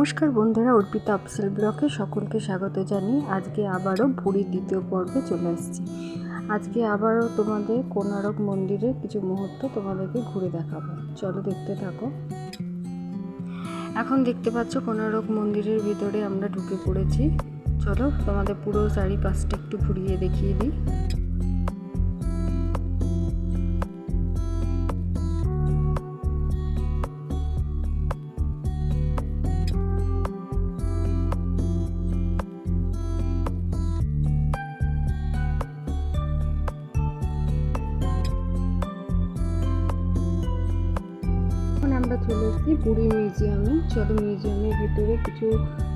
নমস্কার বন্ধুরা, অর্পিতা আফসেল ব্লকে সকলকে স্বাগত জানিয়ে আজকে আবারও পুরীর দ্বিতীয় পর্বে চলে আসছি। আজকে আবারও তোমাদের কোনারক মন্দিরের কিছু মুহূর্ত তোমাদেরকে ঘুরে দেখাবো। চলো দেখতে থাকো। এখন দেখতে পাচ্ছ কোনারক মন্দিরের ভিতরে আমরা ঢুকে পড়েছি। চলো তোমাদের পুরো চারিপাশটা একটু ঘুরিয়ে দেখিয়ে দিই। চলে এসেছি পুরী মিউজিয়ামে চলো মিউজিয়ামের ভিতরে কিছু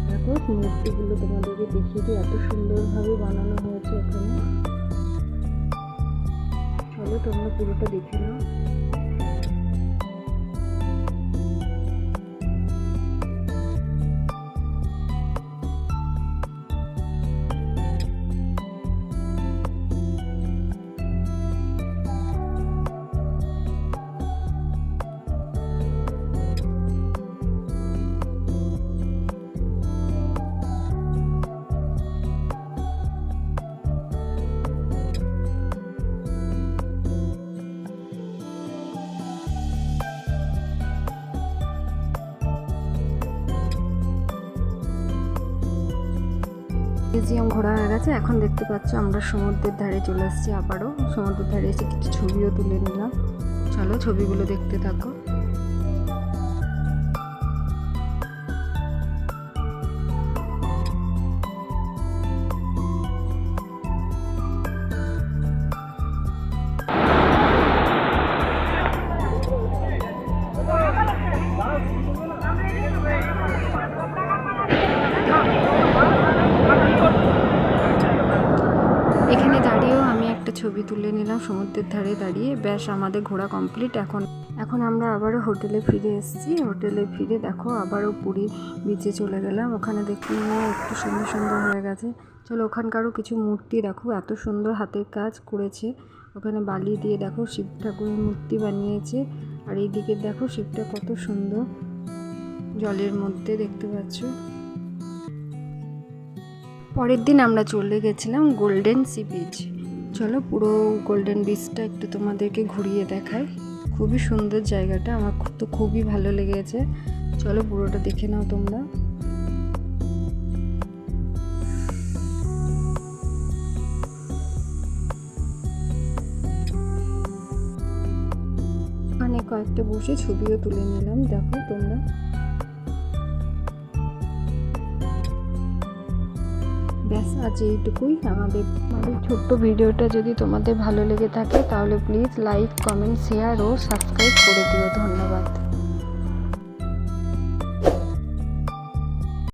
দেখো, মূর্তিগুলো তোমাদেরকে দেখিয়ে দিই, এত সুন্দরভাবে বানানো হয়েছে এখানে। চলো তোমরা পুরোটা দেখে নাও। মিউজিয়াম ঘোরা হয়ে গেছে। এখন দেখতে পাচ্ছ আমরা সমুদ্রের ধারে চলে আসছি আবারও। সমুদ্রের ধারে এসে কিছু ছবিও তুলে নিলাম। চলো ছবিগুলো দেখতে থাকো। ছবি তুলে নিলাম সমুদ্রের ধারে দাঁড়িয়ে। ব্যাস, আমাদের ঘোরা কমপ্লিট এখন এখন আমরা আবারও হোটেলে ফিরে এসেছি। হোটেলে ফিরে দেখো, আবারও পুরী বিচে চলে গেলাম। ওখানে নিয়ে একটু সুন্দর সুন্দর হয়ে গেছে। চলো, ওখানকারও কিছু মূর্তি দেখো। এত সুন্দর হাতের কাজ করেছে। ওখানে বালি দিয়ে দেখো, শিব ঠাকুরের মূর্তি বানিয়েছে। আর এইদিকে দেখো, শিবটা কত সুন্দর। জলের মধ্যে দেখতে পাচ্ছ। পরের দিন আমরা চলে গেছিলাম গোল্ডেন সি বিচ চলো পুরো গোল্ডেন বিচটা একটু তোমাদেরকে ঘুরিয়ে দেখাই। খুবই সুন্দর জায়গাটা, আমার তো খুবই ভালো লেগেছে। চলো পুরোটা দেখে নাও তোমরা। অনেক কয়েকটা বসে ছবিও তুলে নিলাম, দেখো তোমরা। ব্যাস, আজ এইটুকুই। আমাদের আমাদের ছোট্ট ভিডিওটা যদি তোমাদের ভালো লেগে থাকে, তাহলে প্লিজ লাইক কমেন্ট শেয়ার ও সাবস্ক্রাইব করে দিও। ধন্যবাদ।